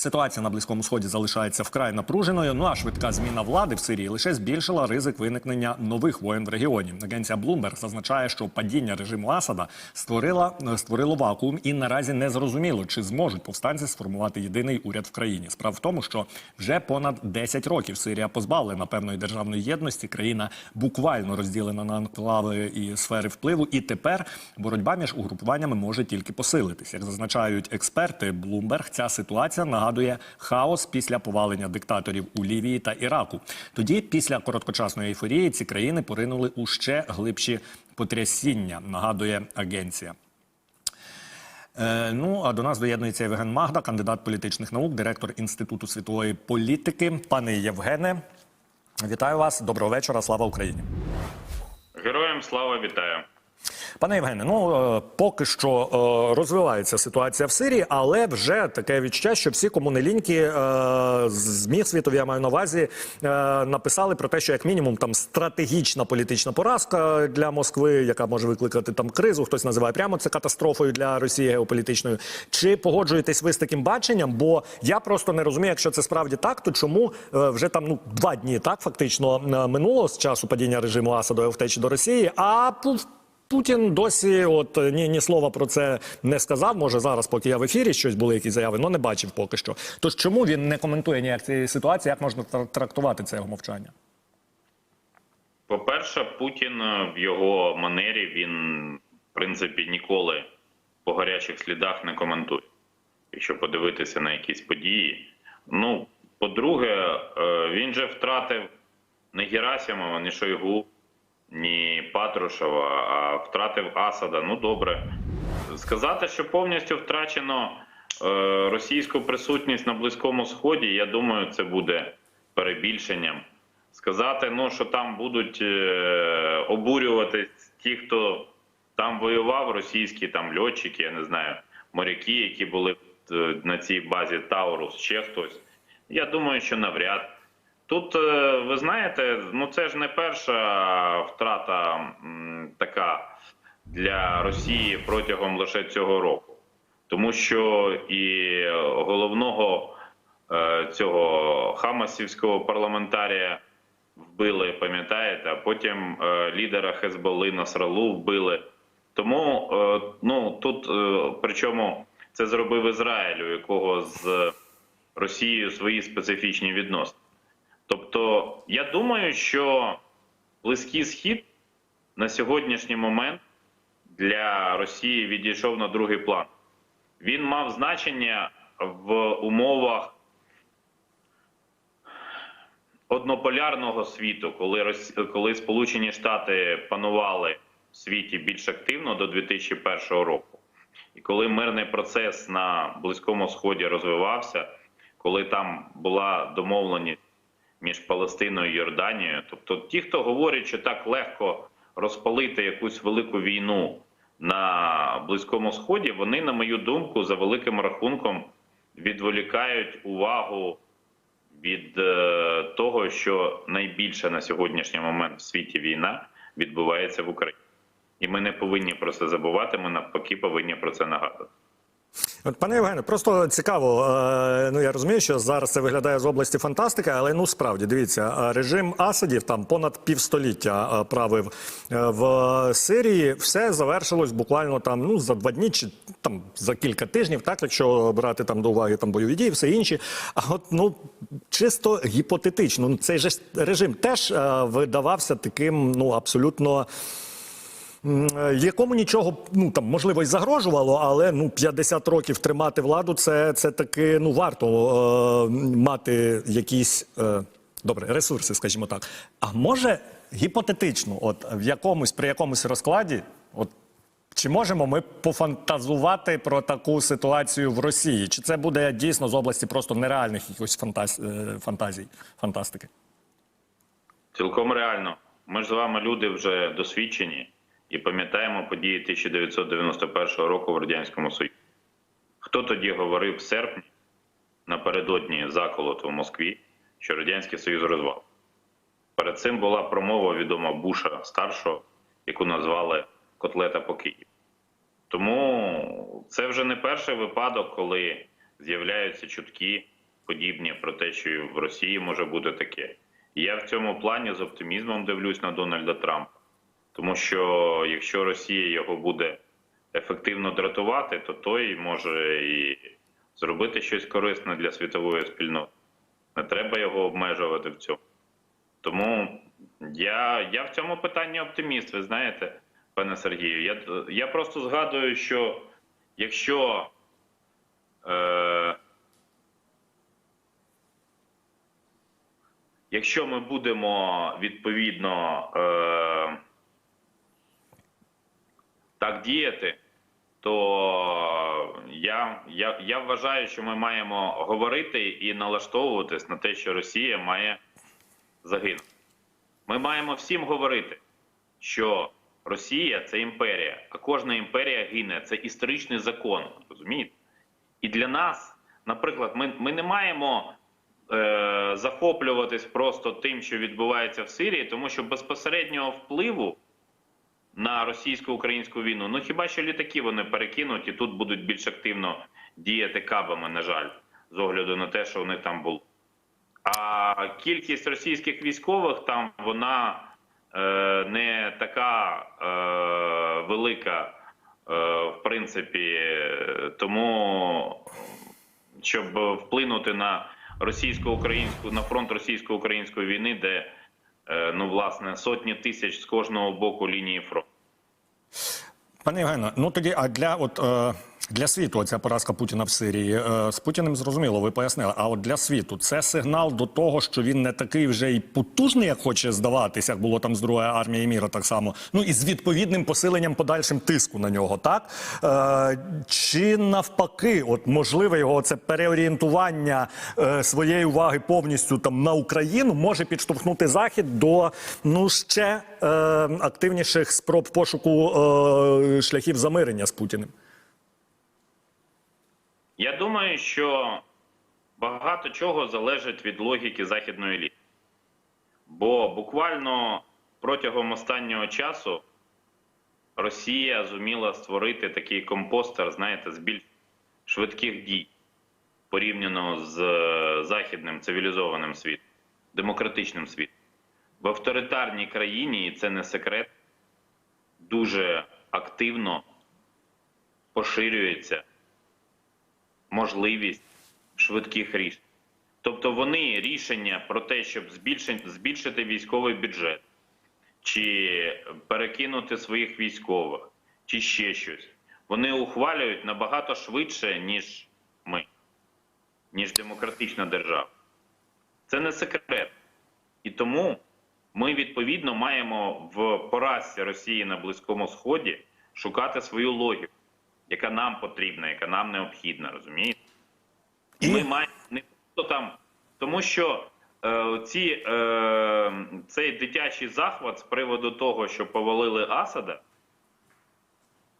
Ситуація на близькому сході залишається вкрай напруженою. Ну а швидка зміна влади в Сирії лише збільшила ризик виникнення нових воєн в регіоні. Агенція Bloomberg зазначає, що падіння режиму Асада створила створило вакуум, і наразі не зрозуміло, чи зможуть повстанці сформувати єдиний уряд в країні. Справа в тому, що вже понад 10 років Сирія позбавлена певної державної єдності. Країна буквально розділена на анклави і сфери впливу. І тепер боротьба між угрупуваннями може тільки посилитись. Як зазначають експерти Bloomberg, ця ситуація нагадує хаос після повалення диктаторів у Лівії та Іраку. Тоді, після короткочасної ейфорії, ці країни поринули у ще глибші потрясіння. Нагадує агенція. Е, ну а до нас доєднується Євген Магда, кандидат політичних наук, директор інституту світової політики. Пане Євгене, вітаю вас. Доброго вечора. Слава Україні. Героям слава вітаю. Пане Євгене, ну е, поки що е, розвивається ситуація в Сирії, але вже таке відчуття, що всі комунеліньки е, змі світові, я маю на увазі, написали про те, що як мінімум там стратегічна політична поразка для Москви, яка може викликати там кризу. Хтось називає прямо це катастрофою для Росії геополітичною. Чи погоджуєтесь ви з таким баченням? Бо я просто не розумію, якщо це справді так, то чому вже там ну два дні так фактично минуло з часу падіння режиму Асада і втечі до Росії, а Путін досі, от ні, ні слова про це не сказав. Може зараз, поки я в ефірі щось були якісь заяви, але не бачив поки що. Тож чому він не коментує ніяк цієї ситуації? Як можна трактувати це його мовчання? По-перше, Путін е, в його манері він, в принципі, ніколи по гарячих слідах не коментує. Якщо подивитися на якісь події. Ну, по-друге, е, він же втратив не Герасимова, ні Шойгу, ні Патрушева, а втратив Асада. Ну добре. Сказати, що повністю втрачено е, російську присутність на Близькому Сході, я думаю, це буде перебільшенням. Сказати, ну що там будуть е, обурюватись ті, хто там воював, російські там льотчики, я не знаю, моряки, які були е, на цій базі Таурус, ще хтось. Я думаю, що навряд. Тут е, ви знаєте, ну це ж не перша втрата така для Росії протягом лише цього року, тому що і головного е, цього хамасівського парламентарія вбили, пам'ятаєте, а потім е, лідера Хезболи Насралу вбили. Тому ну тут причому це зробив Ізраїль, у якого з Росією свої специфічні відносини. Тобто, я думаю, що Близький Схід на сьогоднішній момент для Росії відійшов на другий план. Він мав значення в умовах однополярного світу, коли Рос... коли Сполучені Штати панували в світі більш активно до 2001 року, і коли мирний процес на Близькому Сході розвивався, коли там була домовленість між Палестиною і Йорданією, тобто ті, хто говорить, що так легко розпалити якусь велику війну на Близькому Сході, вони, на мою думку, за великим рахунком відволікають увагу від е, того, що найбільше на сьогоднішній момент в світі війна відбувається в Україні, і ми не повинні про це забувати. Ми навпаки повинні про це нагадувати. От, пане Євгене, просто цікаво. Е, ну я розумію, що зараз це виглядає з області фантастики, але ну справді дивіться, е, режим Асадів там понад півстоліття е, правив в Сирії. Все завершилось буквально там ну за два дні чи там за кілька тижнів, так якщо брати там до уваги там бойові дії, все інше. А от ну чисто гіпотетично, ну цей же режим теж видавався таким, ну абсолютно. Е, якому нічого ну там можливо й загрожувало, але ну 50 років тримати владу, це, це таки ну варто е, мати якісь е, добре ресурси, скажімо так. А може гіпотетично, от в якомусь при якомусь розкладі, от чи можемо ми пофантазувати про таку ситуацію в Росії? Чи це буде дійсно з області просто нереальних якихось фантаз... е, фантазій, фантастики? Цілком реально. Ми ж з вами люди вже досвідчені і пам'ятаємо події 1991 року в радянському Союзі. Хто тоді говорив в серпні напередодні заколоту в Москві, що радянський Союз розвал? Перед цим була промова відома Буша старшого, яку назвали Котлета по Києву. Тому це вже не перший випадок, коли з'являються чутки подібні про те, що в Росії може бути таке. Я в цьому плані з оптимізмом дивлюсь на Дональда Трампа, тому що якщо Росія його буде ефективно дратувати, то той може і зробити щось корисне для світової спільноти. Не треба його обмежувати в цьому. Тому я, я в цьому питанні оптиміст, ви знаєте, пане Сергію. Я, я просто згадую, що якщо е, якщо ми будемо відповідно е, так діяти, то я, я, я вважаю, що ми маємо говорити і налаштовуватись на те, що Росія має загинути. Ми маємо всім говорити, що Росія це імперія, а кожна імперія гине. Це історичний закон. Розумієте? І для нас, наприклад, ми, ми не маємо е, захоплюватись просто тим, що відбувається в Сирії, тому що безпосереднього впливу на російсько-українську війну, ну хіба що літаки вони перекинуть і тут будуть більш активно діяти кабами, на жаль, з огляду на те, що них там було. А кількість російських військових там вона е, не така е, велика, е, в принципі, тому щоб вплинути на російсько-українську на фронт російсько-української війни, де е, ну власне сотні тисяч з кожного боку лінії фронту. Пане Євгене, ну тоді, а для от е, для світу ця поразка Путіна в Сирії е, з Путіним зрозуміло, ви пояснили. А от для світу це сигнал до того, що він не такий вже й потужний, як хоче здаватися, як було там з другої армії міра, так само. Ну і з відповідним посиленням подальшим тиску на нього, так е, чи навпаки, от можливе його це переорієнтування е, своєї уваги повністю там на Україну може підштовхнути захід до ну ще е, активніших спроб пошуку е, шляхів замирення з Путіним. Я думаю, що багато чого залежить від логіки західної еліти. Бо буквально протягом останнього часу Росія зуміла створити такий компостер, знаєте, з більш швидких дій порівняно з е, західним цивілізованим світом, демократичним світом. В авторитарній країні, і це не секрет, дуже активно поширюється можливість швидких рішень. Тобто вони рішення про те, щоб збільшити, збільшити військовий бюджет, чи перекинути своїх військових, чи ще щось, вони ухвалюють набагато швидше, ніж ми, ніж демократична держава. Це не секрет. І тому ми відповідно маємо в поразці Росії на Близькому Сході шукати свою логіку, яка нам потрібна, яка нам необхідна, розумієте? І ми маємо не просто там, тому що е, ці, е, цей дитячий захват з приводу того, що повалили Асада,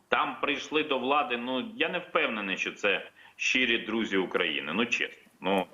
там прийшли до влади. Ну я не впевнений, що це щирі друзі України. Ну чесно. Ну